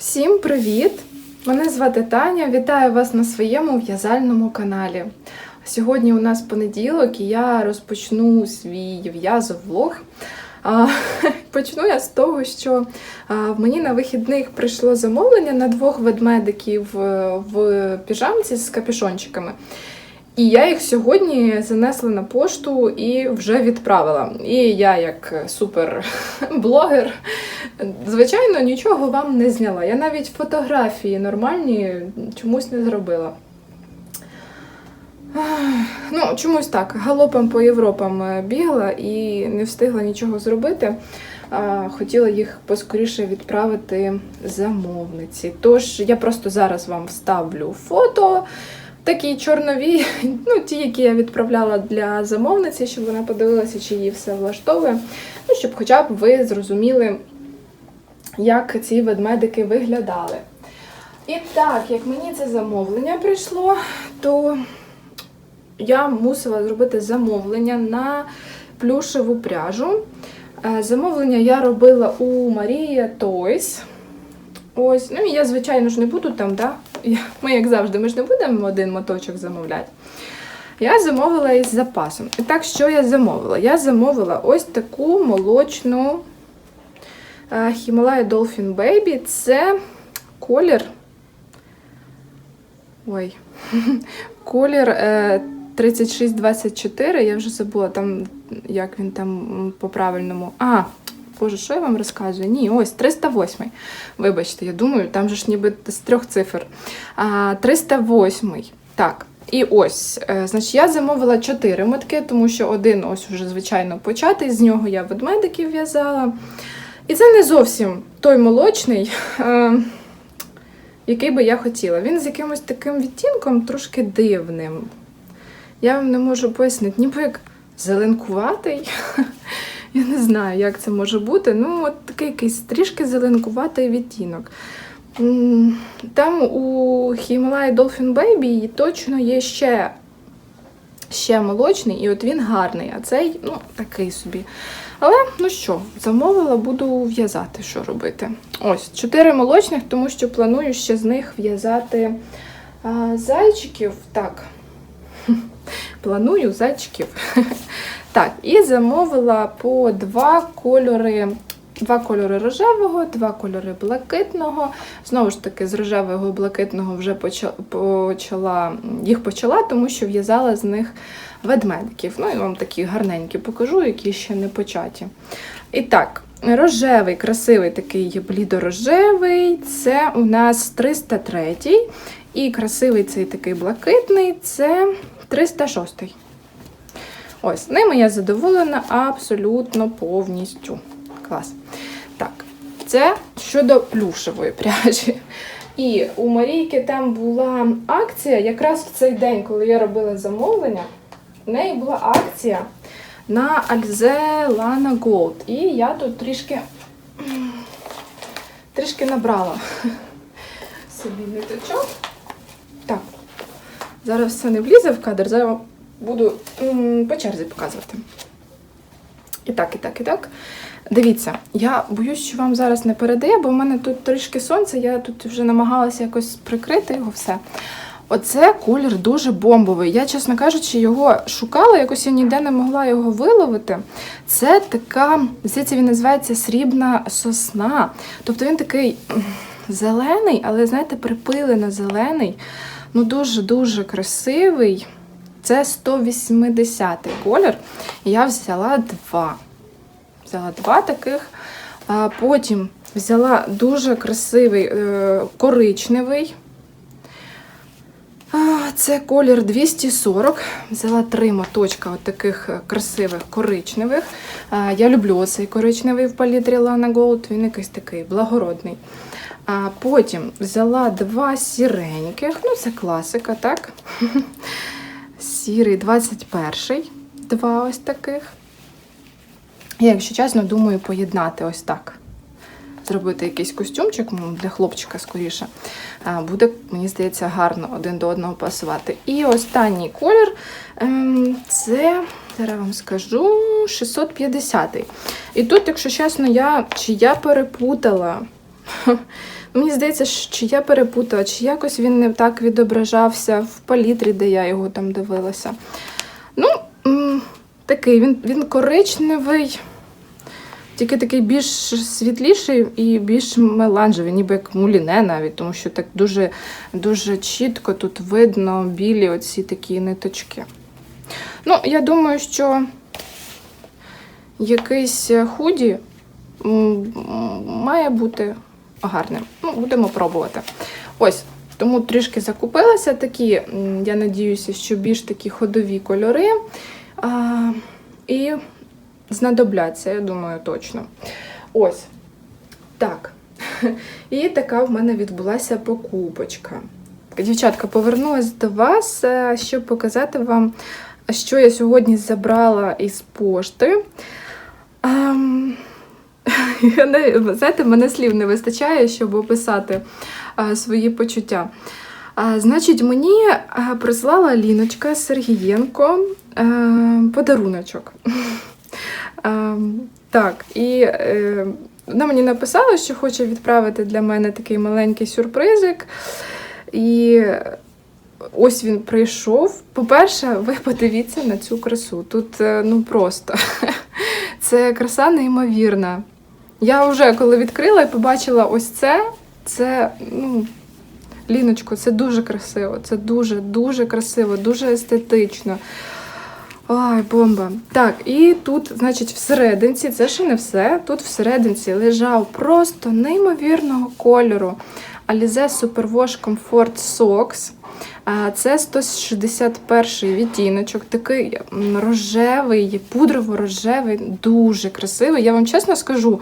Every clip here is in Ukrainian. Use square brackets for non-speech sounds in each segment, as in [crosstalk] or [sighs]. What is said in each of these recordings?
Всім привіт! Мене звати Таня. Вітаю вас на своєму в'язальному каналі. Сьогодні у нас понеділок і я розпочну свій в'язовлог. [laughs] Почну я з того, що а, мені на вихідних прийшло замовлення на двох ведмедиків е, в піжамці з капюшончиками. І я їх сьогодні занесла на пошту і вже відправила. І я, як суперблогер, [laughs] звичайно, нічого вам не зняла. Я навіть фотографії нормальні чомусь не зробила. [sighs] Ну, чомусь так, галопом по Європам е, бігла і не встигла нічого зробити. Хотіла їх поскоріше відправити замовниці. Тож я просто зараз вам вставлю фото. Такі чорнові, [laughs] ну ті, які я відправляла для замовниці, щоб вона подивилася, чи її все влаштовує. Ну, щоб хоча б ви зрозуміли, як ці ведмедики виглядали. І так, як мені це замовлення прийшло, то я мусила зробити замовлення на плюшеву пряжу. Е, Замовлення я робила у Марія Toys. Ось, ну і я, звичайно ж, не буду там, да? Ми, як завжди, ми ж не будемо один моточок замовляти. Я замовила із запасом. І так, що я замовила? Я замовила ось таку молочну е, Himalaya Dolphin Baby. Це колір. Ой. [laughs] Колір е, 3624. Я вже забула там, як він там по-правильному. А, Боже, що я вам розказую? Ні, ось 308. Вибачте, я думаю, там же ж ніби з трьох цифр. А, 308. Так. І ось, е, значить, я замовила 4 мотки, тому що один ось уже, звичайно, початий. З нього я ведмедиків в'язала. І це не зовсім той молочний, е, який би я хотіла. Він з якимось таким відтінком трошки дивним. Я вам не можу пояснити, ніби як зеленкуватий. Я не знаю, як це може бути. Ну, от такий якийсь трішки зеленкуватий відтінок. Там у Himalaya Dolphin Baby точно є ще, ще молочний, і от він гарний, а цей, ну, такий собі. Але, ну що, замовила, буду в'язати, що робити. Ось, чотири молочних, тому що планую ще з них в'язати зайчиків. Так, [laughs] планую зайчиків. [laughs] Так, і замовила по два кольори. Два кольори рожевого, два кольори блакитного. Знову ж таки, з рожевого і блакитного вже почала, їх почала, тому що в'язала з них ведмедиків. Ну, і вам такі гарненькі покажу, які ще не початі. І так, рожевий, красивий такий блідорожевий, це у нас 303. І красивий цей такий блакитний це 306. Ось, ними я задоволена абсолютно повністю. Клас. Так, це щодо плюшевої пряжі. І у Марійки там була акція, якраз в цей день, коли я робила замовлення, у неї була акція на Alze Lana Gold. І я тут трішки, трішки набрала собі ниточок. Так, зараз все не влізе в кадр, зараз буду по черзі показувати. І так, і так, і так. Дивіться, я боюсь, що вам зараз не передає, бо в мене тут трішки сонця, я тут вже намагалася якось прикрити його все. Оце колір дуже бомбовий. Я, чесно кажучи, його шукала, якось я ніде не могла його виловити. Це така, здається, він називається срібна сосна. Тобто він такий зелений, але, знаєте, припилено зелений. Ну, дуже-дуже красивий. Це 180 колір. Я взяла два. Взяла два таких. А потім взяла дуже красивий е, коричневий. Це колір 240. Взяла три моточка от таких е, красивих коричневих. Я люблю оцей коричневий в палітрі Lana Gold, він якийсь такий благородний. А потім взяла два сіреньких, ну це класика, так? [laughs] Сірий 21-й, два ось таких. Я, якщо чесно, думаю поєднати ось так. Зробити якийсь костюмчик для хлопчика скоріше. Буде, мені здається, гарно один до одного пасувати. І останній колір ем, це, зараз вам скажу, 650. І тут, якщо чесно, я чи я перепутала [laughs] Мені здається, чи я перепутала, чи якось він не так відображався в палітрі, де я його там дивилася. Ну, такий, він, він коричневий, тільки такий більш світліший і більш меланжевий, ніби як муліне навіть, тому що так дуже, дуже чітко тут видно білі оці такі ниточки. Ну, я думаю, що якийсь худі має бути гарним. Ну, будемо пробувати. Ось, тому трішки закупилася такі, я надіюся, що більш такі ходові кольори. А, і знадобляться, я думаю, точно. Ось. Так. [laughs] І така в мене відбулася покупочка. Дівчатка, повернулася до вас, е, щоб показати вам, що я сьогодні забрала із пошти. [laughs] Знаєте, мене слів не вистачає, щоб описати свої почуття. Значить, мені прислала Ліночка Сергієнко подаруночок. [laughs] Так, і е, вона мені написала, що хоче відправити для мене такий маленький сюрпризик. І ось він прийшов. По-перше, ви подивіться на цю красу. Тут е, ну просто [laughs] це краса неймовірна. Я вже коли відкрила і побачила ось це, це, ну, Ліночко, це дуже красиво. Це дуже-дуже красиво, дуже естетично. Ой, бомба. Так, і тут, значить, всерединці, це ще не все. Тут всерединці лежав просто неймовірного кольору Alize Superwash Comfort Socks. Це 161 відтіночок, такий рожевий, пудрово-рожевий, дуже красивий. Я вам чесно скажу,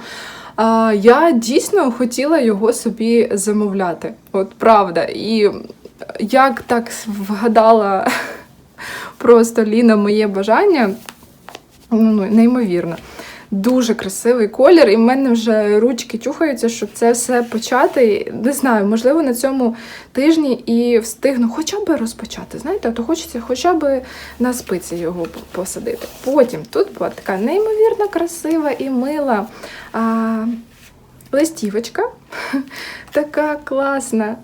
я дійсно хотіла його собі замовляти. От правда. І як так вгадала [laughs] просто Ліна моє бажання, ну, неймовірно. Дуже красивий колір, і в мене вже ручки чухаються, щоб це все почати. Не знаю, можливо, на цьому тижні і встигну хоча б розпочати. Знаєте, то хочеться хоча б на спиці його посадити. Потім тут була така неймовірно красива і мила а, листівочка, [laughs] така класна.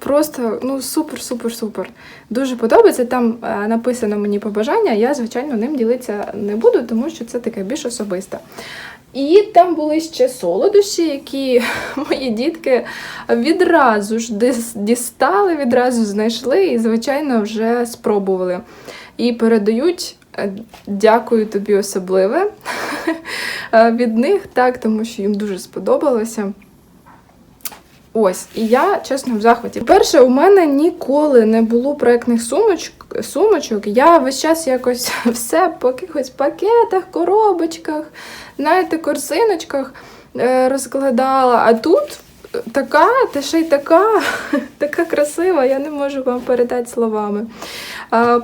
Просто ну супер, супер, супер. Дуже подобається. Там е, написано мені побажання. Я, звичайно, ним ділитися не буду, тому що це таке більш особисте. І там були ще солодощі, які [laughs] мої дітки відразу ж дістали, відразу знайшли і, звичайно, вже спробували. І передають. е, Дякую тобі особливе [laughs] е, від них, так, тому що їм дуже сподобалося. Ось, і я чесно в захваті. Перше, у мене ніколи не було проєктних сумочок, сумочок. Я весь час якось [laughs] все по якихось пакетах, коробочках, знаєте, корзиночках е, розкладала. А тут така, та ще й така, [laughs] така красива, я не можу вам передати словами.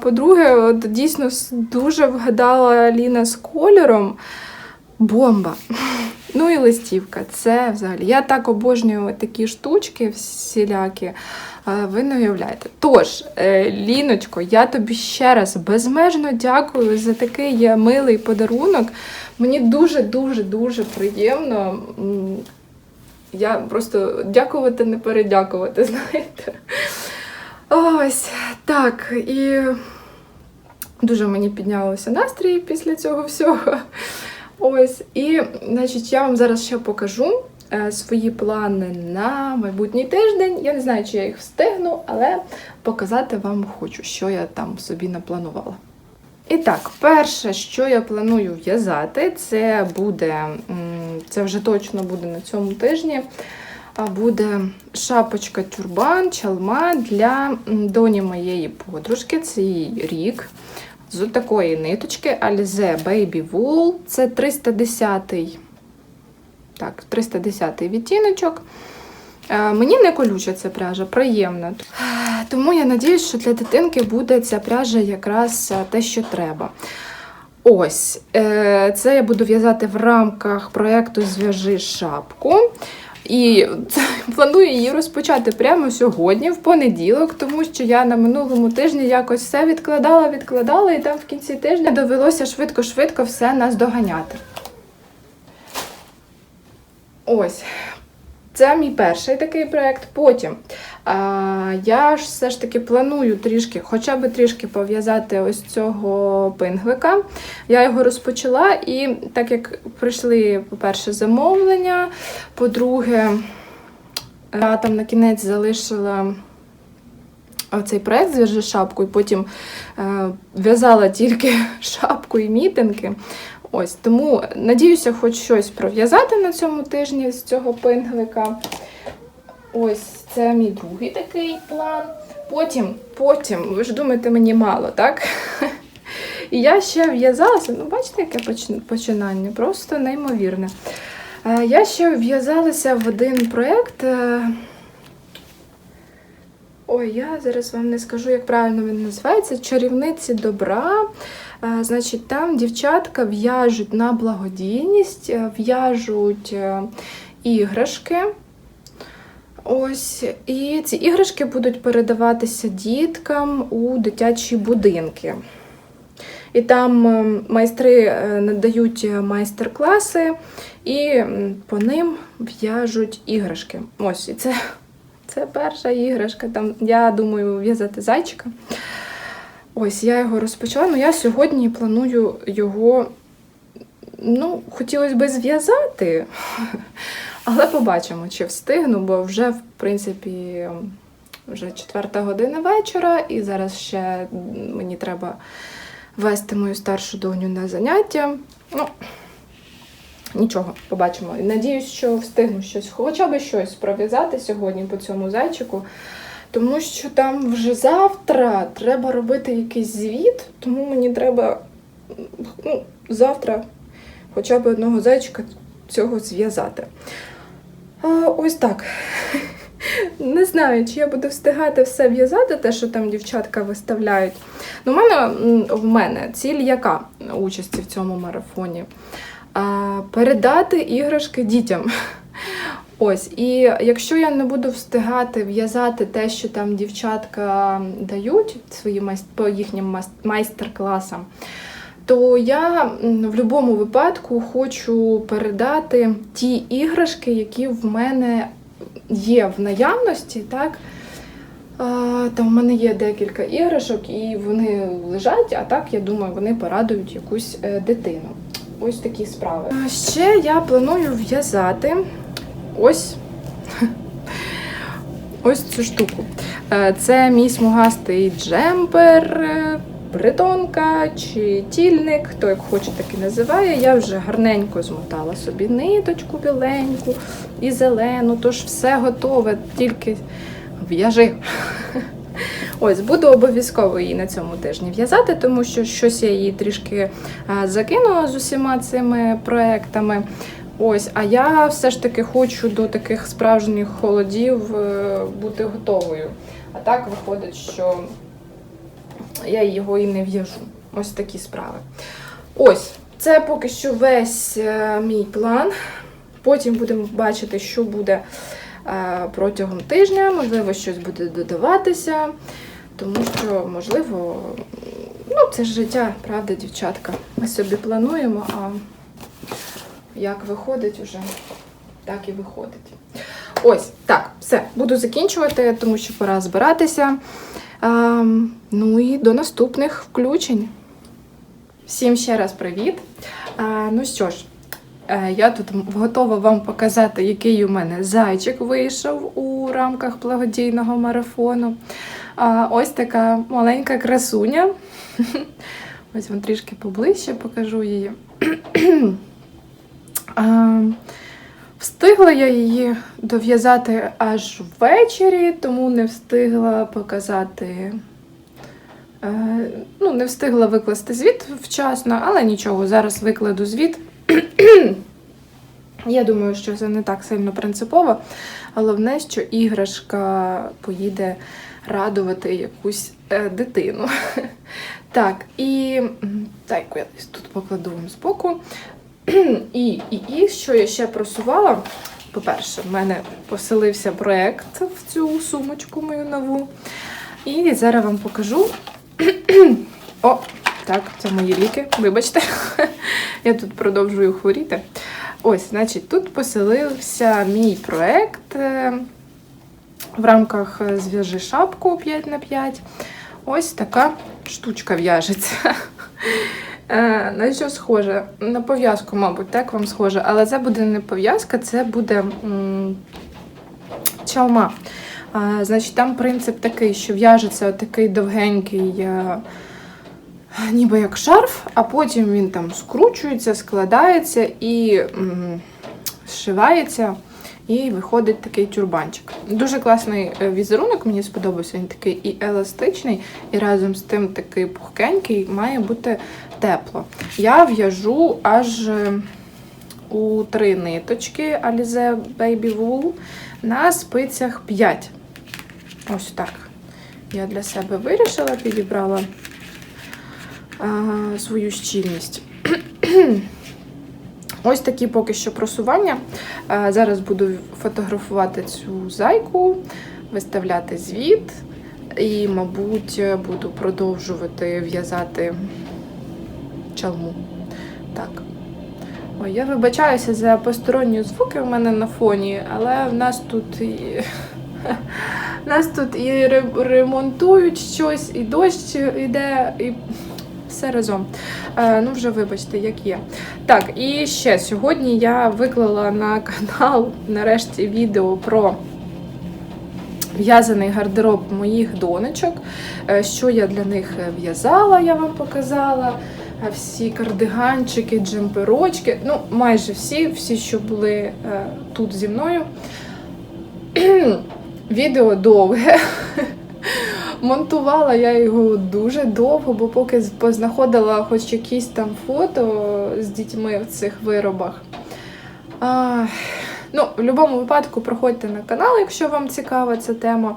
По-друге, от дійсно дуже вгадала Ліна з кольором. Бомба. [laughs] Ну і листівка. Це взагалі. Я так обожнюю такі штучки всілякі. е, Ви не уявляєте. Тож, е, Ліночко, я тобі ще раз безмежно дякую за такий милий подарунок. Мені дуже-дуже дуже приємно. Я просто дякувати, не передякувати, [laughs] знаєте. Ось так. І дуже мені піднялося настрій після цього всього. Ось, і значить, я вам зараз ще покажу е, свої плани на майбутній тиждень. Я не знаю, чи я їх встигну, але показати вам хочу, що я там собі напланувала. І так, перше, що я планую в'язати, це буде, це вже точно буде на цьому тижні. А буде шапочка тюрбан, чалма для доні моєї подружки. Це її рік. З такої ниточки Alize Baby Wool. Це 310 так, 310 відтіночок. Е, Мені не колюча ця пряжа, приємна. Тому я надіюсь, що для дитинки буде ця пряжа якраз е, те, що треба. Ось, е, це я буду в'язати в рамках проєкту Зв'яжи шапку. І [laughs] планую її розпочати прямо сьогодні, в понеділок, тому що я на минулому тижні якось все відкладала, відкладала, і там в кінці тижня довелося швидко-швидко все наздоганяти. Ось. Це мій перший такий проєкт. Потім а, я ж все ж таки планую трішки, хоча б трішки пов'язати ось цього пинглика. Я його розпочала, і так як прийшли, по-перше, замовлення, по-друге, я там на кінець залишила цей проект зв'яжи шапку, і потім е, в'язала тільки [laughs] шапку і мітинги. Ось тому надіюся, хоч щось пров'язати на цьому тижні з цього пинглика. Ось це мій другий такий план. Потім, потім, ви ж думаєте, мені мало, так? [laughs] І я ще в'язалася, ну бачите, яке починання, просто неймовірне. Е, Я ще в'язалася в один проєкт. е, Ой, я зараз вам не скажу, як правильно він називається. Чарівниці добра. Е, Значить, там дівчатка в'яжуть на благодійність, е, в'яжуть е, іграшки. Ось, і ці іграшки будуть передаватися діткам у дитячі будинки. І там майстри надають майстер-класи і по ним в'яжуть іграшки. Ось, і це, [laughs] це перша іграшка. Там, я думаю, в'язати зайчика. Ось я його розпочала. Ну, я сьогодні планую його. Ну, хотілося б зв'язати, [laughs] але побачимо, чи встигну, бо вже, в принципі, вже четверта година вечора, і зараз ще мені треба вести мою старшу доню на заняття. Ну, нічого, побачимо. І Надіюсь, що встигну щось, хоча б щось пров'язати сьогодні по цьому зайчику. Тому що там вже завтра треба робити якийсь звіт, тому мені треба ну, завтра хоча б одного зайчика цього зв'язати. Ось так. [laughs] Не знаю, чи я буду встигати все в'язати, те, що там дівчатка виставляють. Ну, в мене, в мене ціль яка участі в цьому марафоні? Передати іграшки дітям. Ось, і якщо я не буду встигати в'язати те, що там дівчатка дають свої майст... по їхнім майстер-класам, то я в будь-якому випадку хочу передати ті іграшки, які в мене є в наявності, так? Там в мене є декілька іграшок, і вони лежать, а так, я думаю, вони порадують якусь е, дитину. Ось такі справи. Ще я планую в'язати ось, ось цю штуку. Е, Це мій смугастий джемпер, е, бритонка чи тільник, хто як хоче, так і називає. Я вже гарненько змотала собі ниточку біленьку і зелену, тож все готове, тільки в'яжи. Ось, буду обов'язково її на цьому тижні в'язати, тому що щось я її трішки закинула з усіма цими проектами. Ось, а я все ж таки хочу до таких справжніх холодів е, бути готовою. А так виходить, що я його і не в'яжу. Ось такі справи. Ось, це поки що весь е, мій план. Потім будемо бачити, що буде е, протягом тижня. Можливо, щось буде додаватися, тому що, можливо, ну, це ж життя, правда, дівчатка. Ми собі плануємо, а як виходить уже, так і виходить. Ось, так, все, буду закінчувати, тому що пора збиратися. Ем, ну і до наступних включень. Всім ще раз привіт. Е, ну що ж, е, я тут готова вам показати, який у мене зайчик вийшов у рамках благодійного марафону. А, ось така маленька красуня. [laughs] Ось вам трішки поближче покажу її. [clears throat] Встигла я її дов'язати аж ввечері, тому не встигла показати. е, Ну, не встигла викласти звіт вчасно, але нічого, зараз викладу звіт. [clears throat] Я думаю, що це не так сильно принципово. Головне, що іграшка поїде радувати якусь е, дитину. [laughs] Так, і так, я тут покладу вам збоку. [clears throat] І, і, і що я ще просувала? По-перше, в мене поселився проєкт в цю сумочку мою нову. І зараз вам покажу. [clears throat] О, так, це мої ліки, вибачте. [laughs] Я тут продовжую хворіти. ось, значить, тут поселився мій проект е, в рамках е, Зв'яжи шапку 5 на 5 Ось така штучка в'яжеться. [laughs] Е, На що схоже? На пов'язку, мабуть, так вам схоже. Але це буде не пов'язка, це буде м, чалма. Значить, там принцип такий, що в'яжеться такий довгенький, е, ніби як шарф, а потім він там скручується, складається і м, зшивається. І виходить такий тюрбанчик. Дуже класний е, візерунок, мені сподобався. Він такий і еластичний, і разом з тим такий пухкенький, має бути тепло. Я в'яжу аж е, у три ниточки Alize Baby Wool на спицях 5. Ось так. Я для себе вирішила, підібрала а, свою щільність. [clears throat] Ось такі поки що просування. Е, Зараз буду фотографувати цю зайку, виставляти звіт і, мабуть, буду продовжувати в'язати чалму. Так. Ой, я вибачаюся за посторонні звуки в мене на фоні, але в нас тут і. [laughs] Нас тут і ремонтують щось, і дощ іде, і все разом. Е, ну, вже вибачте, як є. Так, і ще сьогодні я виклала на канал нарешті відео про в'язаний гардероб моїх донечок. Е, Що я для них е, в'язала, я вам показала. Всі кардиганчики, джемперочки. Ну, майже всі, всі, що були е, тут зі мною. [clears throat] Відео довге. [laughs] Монтувала я його дуже довго, бо поки познаходила хоч якісь там фото з дітьми в цих виробах. А, ну, в будь-якому випадку проходьте на канал, якщо вам цікава ця тема.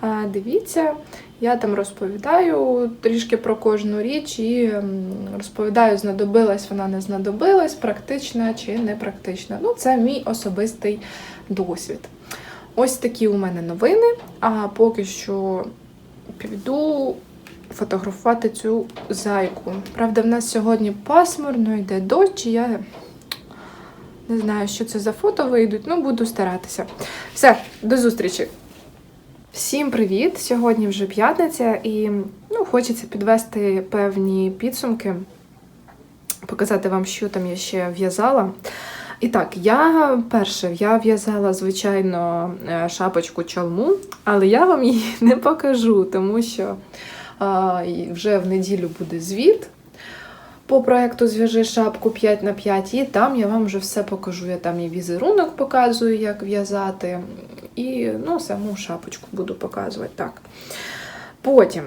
А, дивіться, я там розповідаю трішки про кожну річ і розповідаю, знадобилась вона не знадобилась, практична чи не практична. Ну, це мій особистий досвід. Ось такі у мене новини. А поки що піду фотографувати цю зайку. Правда, в нас сьогодні пасмурно, йде дощ, і я не знаю, що це за фото вийдуть, ну буду старатися. Все, до зустрічі! Всім привіт! Сьогодні вже п'ятниця, і ну, хочеться підвести певні підсумки, показати вам, що там я ще в'язала. І так, я перше, я в'язала, звичайно, е, шапочку чалму, але я вам її [laughs] не покажу, тому що а, вже в неділю буде звіт по проекту Зв'яжи шапку 5 на 5 і там я вам вже все покажу. Я там і візерунок показую, як в'язати, і ну, саму шапочку буду показувати. Так. Потім.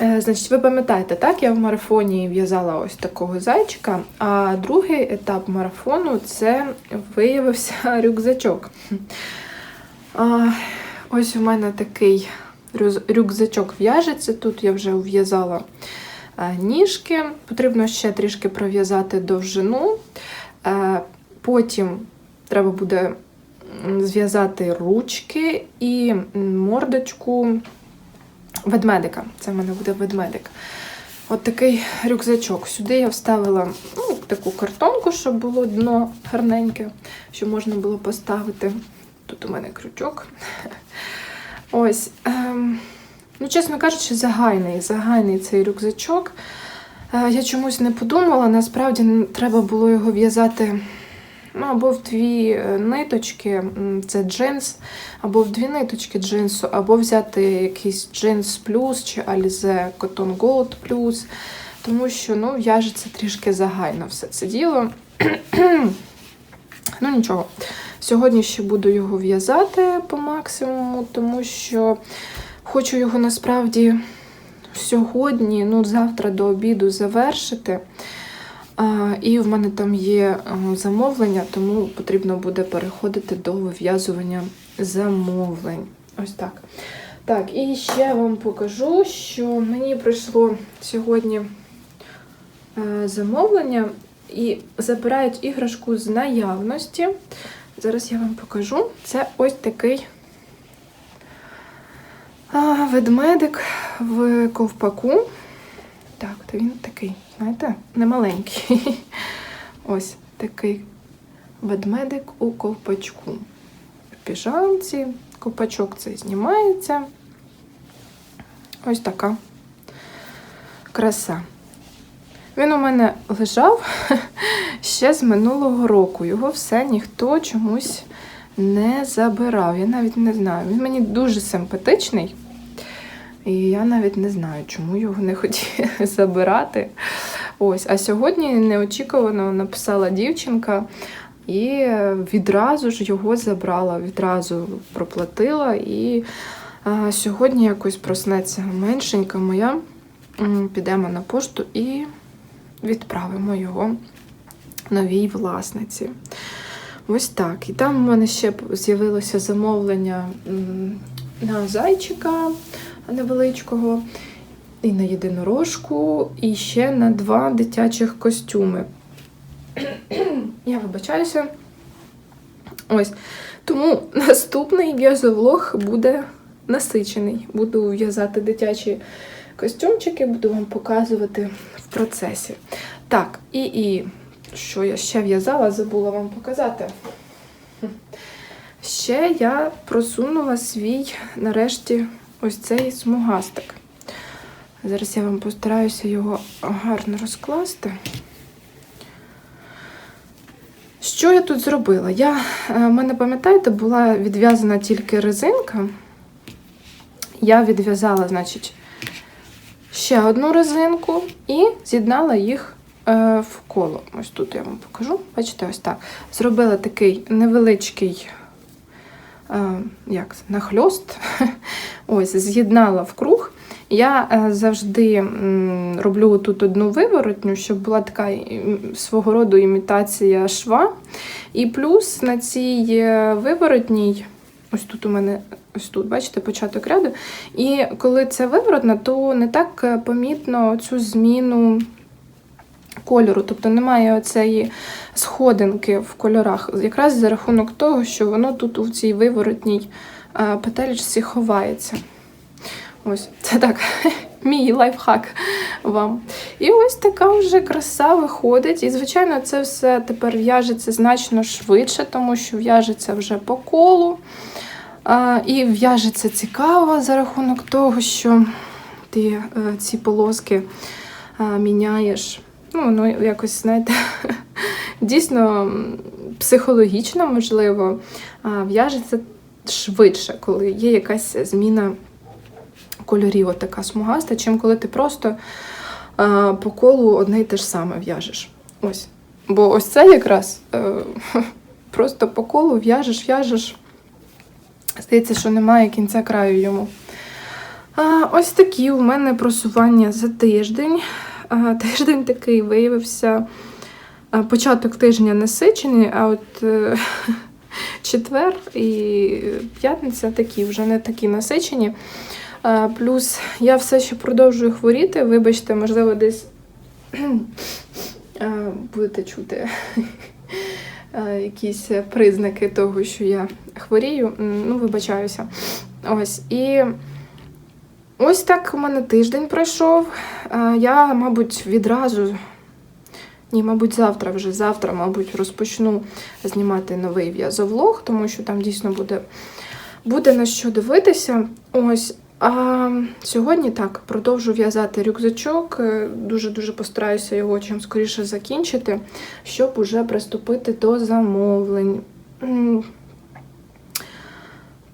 Е, Значить, ви пам'ятаєте, так, я в марафоні в'язала ось такого зайчика, а другий етап марафону це виявився [laughs] рюкзачок. А, ось у мене такий рюкзачок в'яжеться. Тут я вже ув'язала ніжки. Потрібно ще трішки пров'язати довжину. Е, Потім треба буде зв'язати ручки і мордочку ведмедика. Це в мене буде ведмедик. От такий рюкзачок. Сюди я вставила ну, таку картонку, щоб було дно гарненьке, щоб можна було поставити. Тут у мене крючок. [laughs] Ось. Ну, чесно кажучи, загайний, загайний цей рюкзачок. Е, я чомусь не подумала, насправді треба було його в'язати ну, або в дві е, ниточки, це джинс, або в дві ниточки джинсу, або взяти якийсь джинс плюс чи Alize Cotton Gold плюс, тому що ну, в'яжеться трішки загально все це діло. [clears throat] ну нічого. Сьогодні ще буду його в'язати по максимуму, тому що хочу його насправді сьогодні, ну завтра до обіду завершити. І в мене там є замовлення, тому потрібно буде переходити до вив'язування замовлень. Ось так. Так, і ще вам покажу, що мені прийшло сьогодні е, замовлення і забирають іграшку з наявності. Зараз я вам покажу. Це ось такий ведмедик в ковпаку. Так, то він такий, знаєте, не маленький. [laughs] Ось такий Ведмедик у ковпачку. В піжамці, ковпачок цей знімається. Ось така краса. Він у мене лежав [laughs] ще з минулого року. Його все ніхто чомусь не забирав. Я навіть не знаю. Він мені дуже симпатичний. І я навіть не знаю, чому його не хотіли [laughs] забирати. Ось, а сьогодні неочікувано написала дівчинка і відразу ж його забрала, відразу проплатила. І а, сьогодні якось проснеться меншенька моя. Підемо на пошту і відправимо його новій власниці. Ось так. І там в мене ще з'явилося замовлення на зайчика невеличкого, і на єдинорожку, і ще на два дитячих костюми. [clears throat] Я вибачаюся. Ось. Тому наступний в'язовлог буде насичений. Буду в'язати дитячі костюмчики, буду вам показувати в процесі. Так, і, і що я ще в'язала, забула вам показати. Ще я просунула свій, нарешті, ось цей смугастик. Зараз я вам постараюся його гарно розкласти. Що я тут зробила? Я, е, в мене, пам'ятаєте, була відв'язана тільки резинка. Я відв'язала, значить, ще одну резинку і з'єднала їх е, в коло. Ось тут я вам покажу. Бачите, ось так. Зробила такий невеличкий е, як нахльост. [laughs] Ось, з'єднала в круг. Я е, завжди роблю тут одну виворотню, щоб була така свого роду імітація шва. І плюс на цій е, виворотній, ось тут у мене, ось тут, бачите, початок ряду. І коли це виворотна, то не так е, помітно цю зміну кольору, тобто немає оцеї сходинки в кольорах, якраз за рахунок того, що воно тут у цій виворотній е, петелечці ховається. Ось, [laughs] це так, мій лайфхак вам. І ось така вже краса виходить. І, звичайно, це все тепер в'яжеться значно швидше, тому що в'яжеться вже по колу. І в'яжеться цікаво за рахунок того, що ти е, ці полоски а, міняєш. Ну, воно якось, знаєте, [laughs] дійсно психологічно, можливо, в'яжеться швидше, коли є якась зміна кольорів, от така смугаста, чим коли ти просто а, по колу одне й те ж саме в'яжеш. Ось. Бо ось це якраз е, [laughs] просто по колу в'яжеш, в'яжеш. Здається, що немає кінця краю йому. А, ось такі у мене просування за тиждень. А, [laughs] тиждень такий виявився. Початок тижня насичений, а от е, [laughs] четвер і п'ятниця такі вже не такі насичені. Плюс я все ще продовжую хворіти. Вибачте, можливо, десь будете чути якісь признаки того, що я хворію. Ну, вибачаюся. Ось. І ось так у мене тиждень пройшов. Я, мабуть, відразу. Ні, мабуть, завтра вже завтра, мабуть, розпочну знімати новий в'язовлог, тому що там дійсно буде, буде на що дивитися. Ось. А сьогодні так продовжу в'язати рюкзачок. Е, Дуже-дуже постараюся його чим скоріше закінчити, щоб уже приступити до замовлень.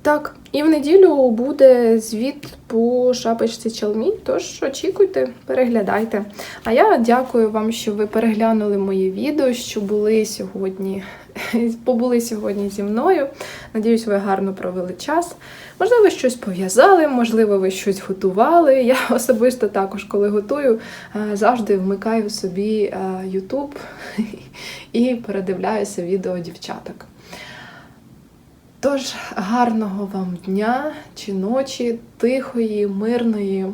Так, і в неділю буде звіт по шапочці чалмі, тож очікуйте, переглядайте. А я дякую вам, що ви переглянули моє відео, що були сьогодні, [laughs] побули сьогодні зі мною. Надіюсь, ви гарно провели час. Можливо, щось пов'язали, можливо, ви щось готували. Я [laughs] особисто також, коли готую, е, завжди вмикаю собі е, YouTube [laughs] і передивляюся відео дівчаток. Тож, гарного вам дня чи ночі, тихої, мирної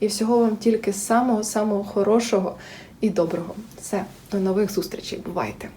і всього вам тільки самого-самого хорошого і доброго. Все, до нових зустрічей. Бувайте!